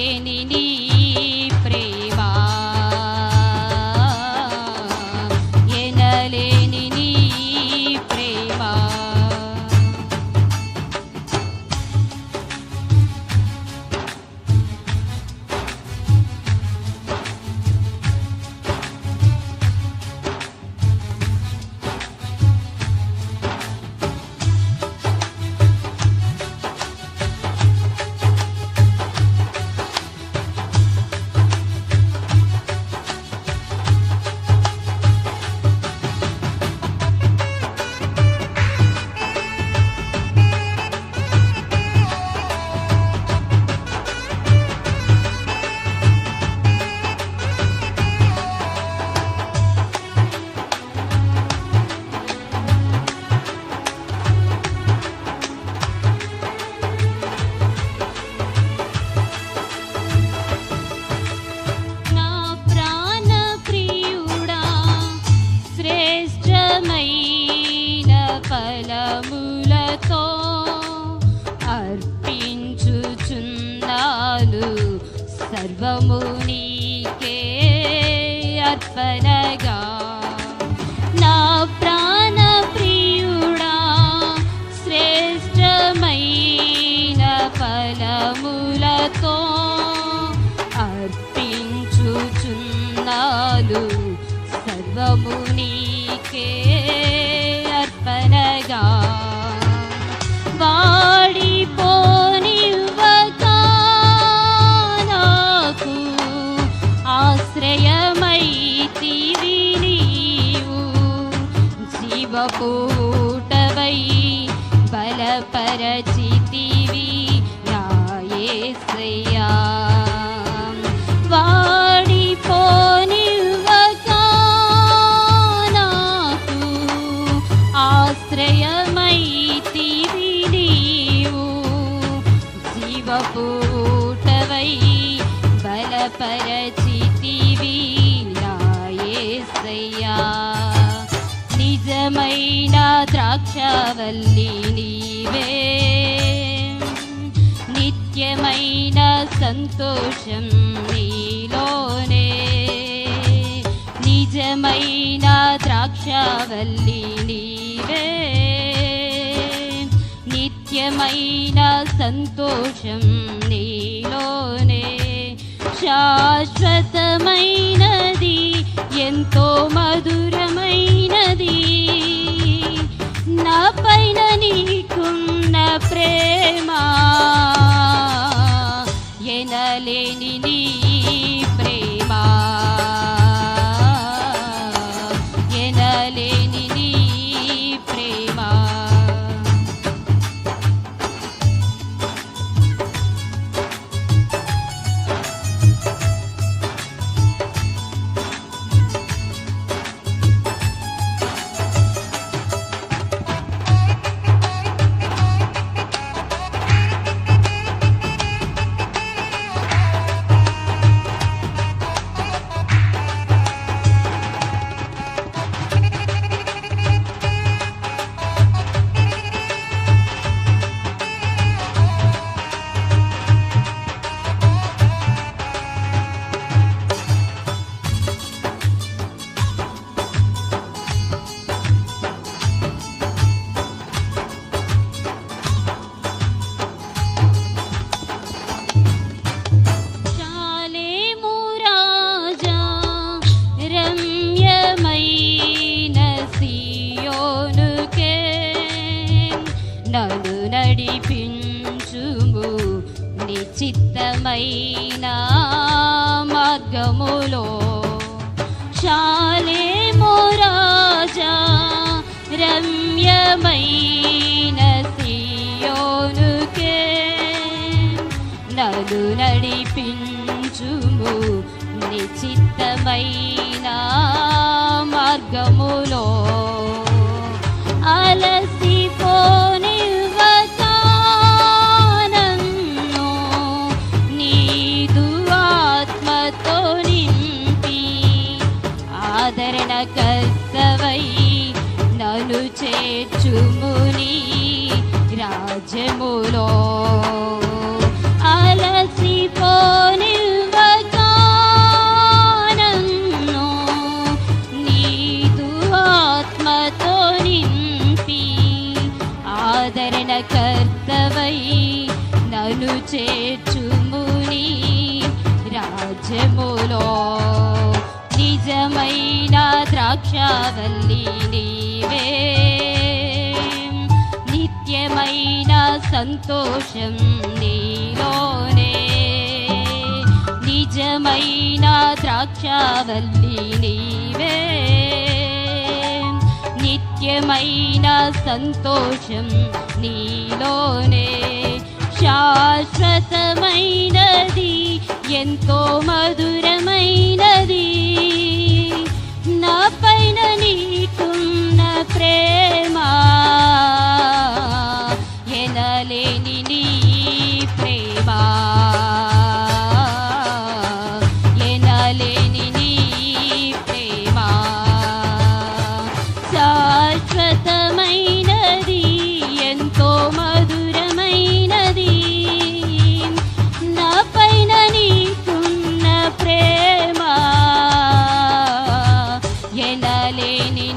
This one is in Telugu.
தேனினி but నాయసయ్యా వాడిపోనివ్వక బలపరచితివి నాయసయ్యా నిజమైన ద్రాక్షవల్లి నీవే సంతోషం నీలోనే. నిజమైన ద్రాక్షవల్లి నీవే. నిత్యమైన సంతోషం నీలోనే. శాశ్వతమైనది ఎంతో మధురమైనది. నా పైన నీకున్న ప్రేమ ఎనలేని నీ ప్రేమ నన్ను నడిపించుము. నిశ్చిత్తమైన మార్గములో చాలేము మోరాజా రమ్యమైన సియోనుకే. నన్ను నడిపించుము. నిశ్చిత్తమైన మార్గములో అలసిపోనివ్వక కర్తవై నన్ను చేర్చుముని రాజ్యములో. అలసిపోనివ్వక ఆదరణ కర్తవై నన్ను చేర్చుముని మైన ద్రాక్షవల్లి నీవే. నిత్యమైన సంతోషం నీలోనే. నిజమైన ద్రాక్షవల్లి నీవే. నిత్యమైన సంతోషం నీలోనే. శాశ్వతమైనది